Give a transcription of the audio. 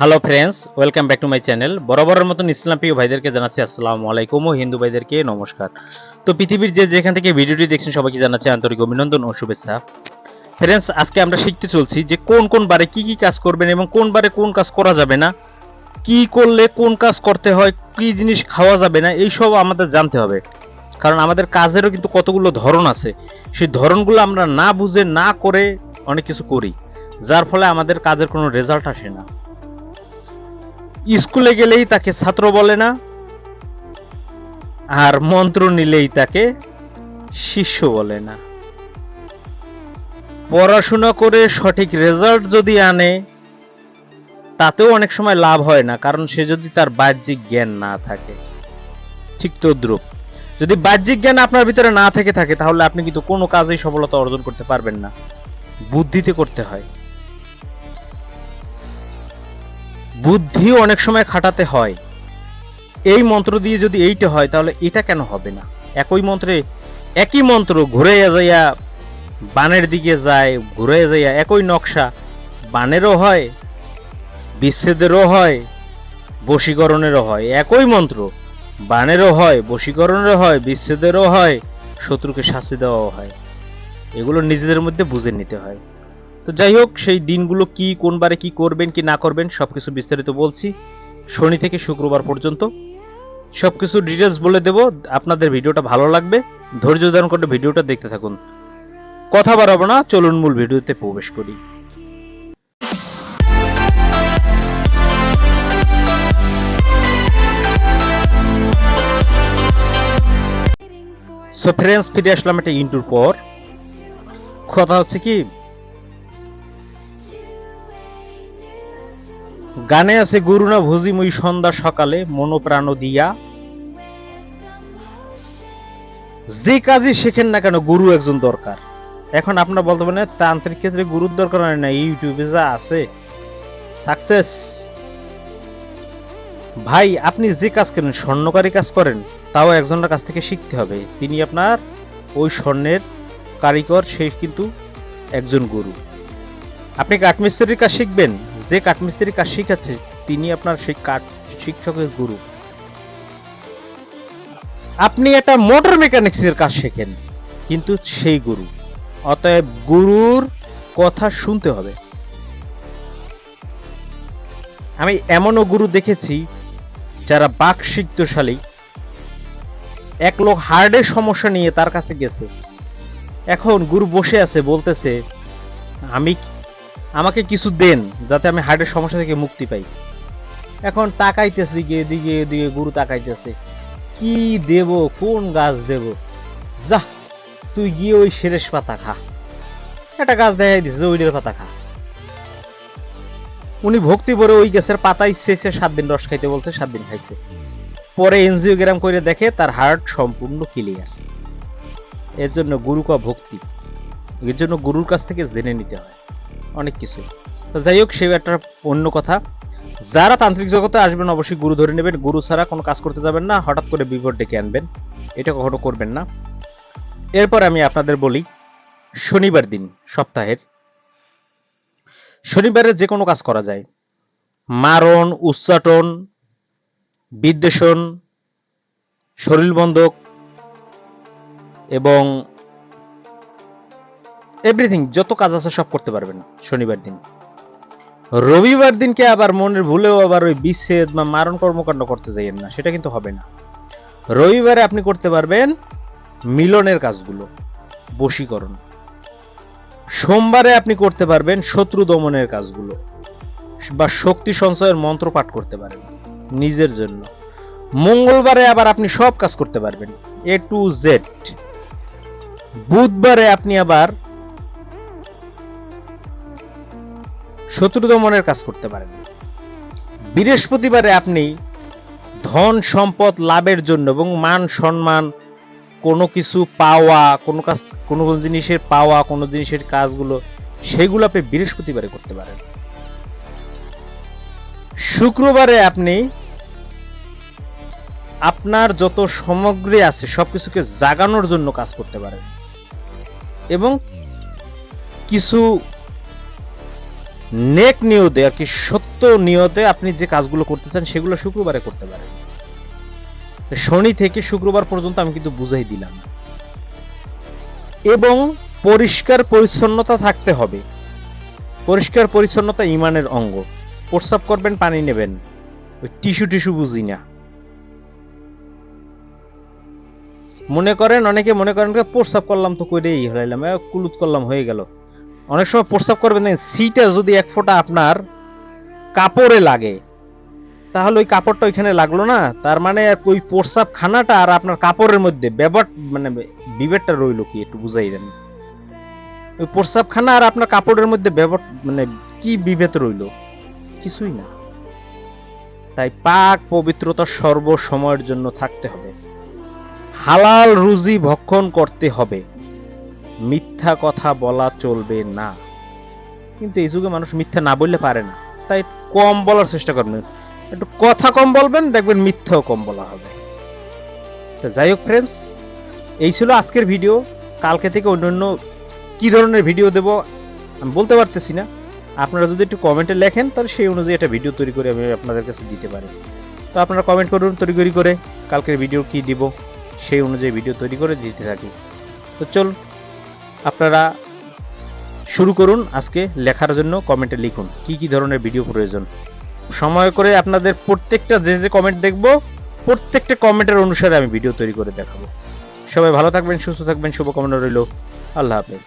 Hello friends welcome back to my channel বরাবরের মতন ইসলাম প্রিয় ভাইদেরকে জানাচ্ছি আসসালামু আলাইকুম ও হিন্দু ভাইদেরকে নমস্কার। তো পৃথিবীর যে যেখান থেকে ভিডিওটি দেখছেন সবাইকে জানাচ্ছি আন্তরিক অভিনন্দন ও শুভেচ্ছা। ফ্রেন্ডস আজকে আমরা শিখতে চলছি যে কোন কোন বারে কি কি কাজ করবেন এবং কোন বারে কোন কাজ করা যাবে না, কি করলে কোন কাজ করতে হয়, কি জিনিস খাওয়া যাবে না এইসব আমাদের জানতে হবে। কারণ আমাদের কাজেরও কিন্তু কতগুলো ধরন আছে, সেই ধরনগুলো আমরা না বুঝে না করে অনেক কিছু করি, যার ফলে আমাদের কাজের কোনো রেজাল্ট আসে না। স্কুলে গেলেই তাকে ছাত্র বলে না, আর মন্ত্র নিলেই তাকে শিষ্য বলে না। পড়াশোনা করে সঠিক রেজাল্ট যদি আনে, তাতেও অনেক সময় লাভ হয় না, কারণ সে যদি তার বাহ্যিক জ্ঞান না থাকে। ঠিক তদ্রুপ। যদি বাহ্যিক জ্ঞান আপনার ভিতরে না থেকে থাকে, তাহলে আপনি কিন্তু কোনো কাজেই সফলতা অর্জন করতে পারবেন না। বুদ্ধিতে করতে হয়। বুদ্ধি অনেক সময় খাটাতে হয়। এই মন্ত্র দিয়ে যদি এইটা হয়, তাহলে এটা কেন হবে না? একই মন্ত্রে, একই মন্ত্র ঘুরে যাইয়া বানের দিকে যায় ঘুরে যাইয়া একই নকশা, বানেরও হয়, বিচ্ছেদেরও হয়, বশীকরণেরও হয়। একই মন্ত্র, বানেরও হয়, বশীকরণেরও হয়, বিচ্ছেদেরও হয়, শত্রুকে শাস্তি দেওয়াও হয়। এগুলো নিজেদের মধ্যে বুঝে নিতে হয়। তো যাই হোক, সেই দিনগুলো কি, কোন বারে কি করবেন, কি না করবেন, সবকিছু বিস্তারিত বলছি। শনি থেকে শুক্রবার পর্যন্ত। সব কিছু ডিটেলস বলে দেব, আপনাদের ভিডিওটা ভালো লাগবে। ধৈর্য ধারণ করে ভিডিওটা দেখতে থাকুন। কথা বাড়াবো না, চলুন মূল ভিডিওতে প্রবেশ করি। সো ফ্রেন্ডস ফিরে আসলাম একটা ইন্টুর পর। কথা হচ্ছে কি গানে আছে গুরু না ভুজিমুই সন্ধ্যা সকালে, মনোপ্রাণ দিয়া। যে কাজই শেখেন না কেন, গুরু একজন দরকার। এখন আপনার বলতে পারেন তান্ত্রিক ক্ষেত্রে গুরুর দরকার হয় না, ইউটিউবে যা আছে, সাকসেস। ভাই, আপনি যে কাজ করেন, স্বর্ণকারী কাজ করেন, তাও একজনের কাছ থেকে শিখতে হবে। তিনি আপনার ওই স্বর্ণের কারিগর, সে কিন্তু একজন গুরু। আপনি কাঠমিস্ত্রির কাজ শিখবেন? যে কাঠমিস্ত্রির কাজ শিখাচ্ছে, তিনি আপনার সেই কাঠ শিক্ষকের গুরু। আপনি একটা মোটর মেকানিক্সের কাজ শেখেন, কিন্তু সেই গুরু। অতএব গুরুর কথা শুনতে হবে। আমি এমনও গুরু দেখেছি, যারা বাক শিক্তশালী এক লোক হার্টের সমস্যা নিয়ে তার কাছে গেছে। এখন গুরু বসে আছে, বলতেছে, আমি আমাকে কিছু দেন, যাতে আমি হার্টের সমস্যা থেকে মুক্তি পাই। এখন তাকাইতেছে দিকে দিকে দিকে গুরু তাকাইতেছে। কি দেব, কোন গাছ দেব? যা তুই গিয়ে ওই সেরেস পাতা খা। একটা গাছ দেখাই যে ওইটার পাতা খা। উনি ভক্তি ভরে ওই গাছের পাতাই শেষে সাত দিন রস খাইতে বলছে সাত দিন খাইছে। পরে এনজিওগ্রাম করে দেখে তার হার্ট সম্পূর্ণ ক্লিয়ার। এর জন্য গুরু কা ভক্তি। এর জন্য গুরুর কাছ থেকে জেনে নিতে হয়। অনেক কিছু। তো যাই হোক, সেই একটা অন্য কথা। যারা তান্ত্রিক জগতে আসবেন, অবশ্যই গুরু ধরে নেবেন। গুরু ছাড়া কোনো কাজ করতে যাবেন না। হঠাৎ করে বিপদ ডেকে আনবেন। এটা কখনো করবেন না। এরপর আমি আপনাদের বলি, শনিবার দিন, সপ্তাহের। শনিবারে যে কোনো কাজ করা যায়। মারণ উচ্চাটন বিদ্বেষণ শরীর বন্ধক এবং এভরিথিং যত কাজ আছে সব করতে পারবেন শনিবার দিন। রবিবার দিনকে আবার মনের ভুলেও আবার ওই বিচ্ছেদ বা মারণ কর্মকাণ্ড করতে যাইয়েন না, সেটা কিন্তু হবে না। রবিবারে আপনি করতে পারবেন মিলনের কাজগুলো, বশীকরণ। সোমবারে আপনি করতে পারবেন শত্রু দমনের কাজগুলো, বা শক্তি সঞ্চয়ের মন্ত্র পাঠ করতে পারেন নিজের জন্য। মঙ্গলবারে আবার আপনি সব কাজ করতে পারবেন এ টু জেড বুধবারে আপনি আবার শত্রু দমনের কাজ করতে পারেন। বৃহস্পতিবারে আপনি ধন সম্পদ লাভের জন্য এবং মান সম্মান, কোনো কিছু পাওয়া, কোনো কাজ, কোনো জিনিসের পাওয়া, কোনো জিনিসের কাজগুলো, সেগুলো আপনি বৃহস্পতিবারে করতে পারেন। শুক্রবারে আপনি আপনার যত সামগ্রী আছে, সবকিছুকে জাগানোর জন্য কাজ করতে পারেন। এবং কিছু নেক নিয়তে আর কি সত্য নিয়তে আপনি যে কাজগুলো করতে চান সেগুলো শুক্রবারে করতে পারেন। শনি থেকে শুক্রবার পর্যন্ত আমি কিন্তু বুঝাই দিলাম। এবং পরিষ্কার পরিচ্ছন্নতা থাকতে হবে। পরিষ্কার পরিচ্ছন্নতা ইমানের অঙ্গ। প্রস্রাব করবেন পানি নেবেন। ওই টিস্যু টিস্যু বুঝি না। মনে করেন অনেকে মনে করেন যে প্রস্রাব করলাম তো করেই হলাইলাম এ, কুলুত করলাম হয়ে গেল। অনেক সময় প্রস্রাব করবেন সিটা যদি এক ফোঁটা আপনার কাপড়ে লাগে, তাহলে ওই কাপড়টা ওইখানে লাগল না। তার মানে ওই প্রস্রাব খানাটা আর আপনার কাপড়ের মধ্যে ব্যাপার মানে বিবেকটা রইল কি একটু বুঝাই দেন। ওই প্রস্রাব খানা আর আপনার কাপড়ের মধ্যে ব্যাপার মানে কি বিভেদ রইল? কিছুই না। তাই পাক পবিত্রতা সর্ব সময়ের জন্য থাকতে হবে। হালাল রুজি ভক্ষণ করতে হবে। মিথ্যা কথা বলা চলবে না। কিন্তু এই যুগে মানুষ মিথ্যা না বললে পারে না। তাই কম বলার চেষ্টা করবেন। একটু কথা কম বলবেন, দেখবেন মিথ্যাও কম বলা হবে। তো যাই হোক ফ্রেন্ডস এই ছিল আজকের ভিডিও কালকে থেকে অন্যান্য কি ধরনের ভিডিও দেব, আমি বলতে পারতেছি না। আপনারা যদি একটু কমেন্টে লেখেন, তাহলে সেই অনুযায়ী একটা ভিডিও তৈরি করে আমি আপনাদের কাছে দিতে পারি। তো আপনারা কমেন্ট করুন তৈরি করে কালকের ভিডিও কি দিব, সেই অনুযায়ী ভিডিও তৈরি করে দিতে থাকি। তো চল আপনারা শুরু করুন আজকে লেখার জন্য কমেন্টে লিখুন, কি কি ধরনের ভিডিও প্রয়োজন। সময় করে আপনাদের প্রত্যেকটা যে যে কমেন্ট দেখব, প্রত্যেকটা কমেন্টের অনুসারে আমি ভিডিও তৈরি করে দেখাবো। সবাই ভালো থাকবেন, সুস্থ থাকবেন, শুভকামনা রইল। আল্লাহ হাফেজ।